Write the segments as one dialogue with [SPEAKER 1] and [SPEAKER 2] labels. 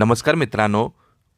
[SPEAKER 1] नमस्कार मित्रांनो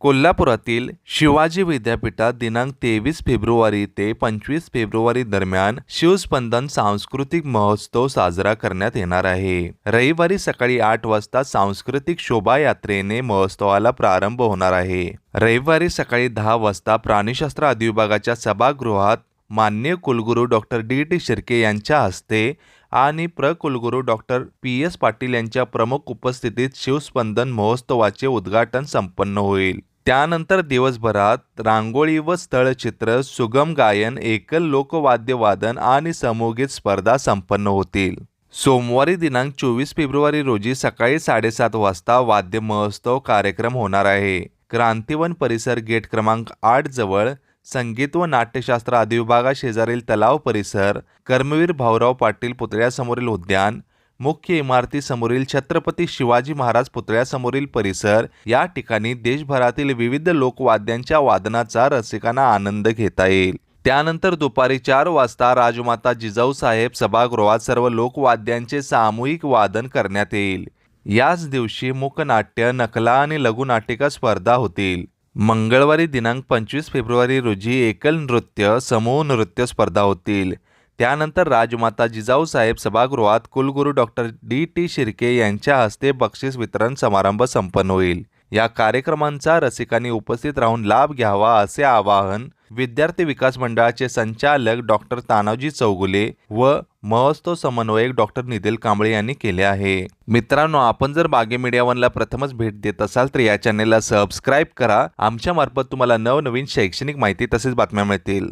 [SPEAKER 1] कोल्हापुरातील शिवाजी विद्यापीठात दिनांक तेवीस फेब्रुवारी ते पंचवीस फेब्रुवारी दरम्यान शिवस्पंदन सांस्कृतिक महोत्सव साजरा करण्यात येणार आहे. रविवारी सकाळी आठ वाजता सांस्कृतिक शोभायात्रेने महोत्सवाला प्रारंभ होणार आहे. रविवारी सकाळी दहा वाजता प्राणीशास्त्र अधिविभागाच्या सभागृहात मान्य कुलगुरू डॉक्टर डी टी शिर्के यांच्या हस्ते आणि प्र कुलगुरू डॉक्टर पी एस पाटील यांच्या प्रमुख उपस्थितीत शिवस्पंदन महोत्सवाचे उद्घाटन संपन्न होईल. त्यानंतर दिवसभरात रांगोळी व स्थळचित्र सुगम गायन एकल लोकवाद्य वादन आणि समूहगीत स्पर्धा संपन्न होतील. सोमवारी दिनांक चोवीस फेब्रुवारी रोजी सकाळी साडेसात वाजता वाद्य महोत्सव कार्यक्रम होणार आहे. क्रांतिवन परिसर गेट क्रमांक आठ जवळ संगीत व नाट्यशास्त्र अधिविभागा शेजारील तलाव परिसर कर्मवीर भाऊराव पाटील पुतळ्यासमोरील उद्यान मुख्य इमारतीसमोरील छत्रपती शिवाजी महाराज पुतळ्यासमोरील परिसर या ठिकाणी देशभरातील विविध लोकवाद्यांच्या वादनाचा रसिकांना आनंद घेता येईल. त्यानंतर दुपारी चार वाजता राजमाता जिजाऊ साहेब सभागृहात सर्व लोकवाद्यांचे सामूहिक वादन करण्यात येईल. याच दिवशी मुकनाट्य नकला आणि लघुनाटिका स्पर्धा होतील. मंगळवारी दिनांक पंचवीस फेब्रुवारी रोजी एकल नृत्य समूह नृत्य स्पर्धा होतील. त्यानंतर राजमाता जिजाऊसाहेब सभागृहात कुलगुरू डॉक्टर डी टी शिर्के यांच्या हस्ते बक्षीस वितरण समारंभ संपन्न होईल. या कार्यक्रमांचा रसिकांनी उपस्थित राहून लाभ घ्यावा असे आवाहन विद्यार्थी विकास मंडळाचे संचालक डॉक्टर तानाजी चौगुले व महोत्सव समन्वयक डॉक्टर निधील कांबळे यांनी केले आहे. मित्रांनो आपण जर बागे मीडिया वनला प्रथमच भेट देत असाल तर या चॅनेलला सबस्क्राईब करा. आमच्या मार्फत तुम्हाला नवनवीन शैक्षणिक माहिती तसेच बातम्या मिळतील.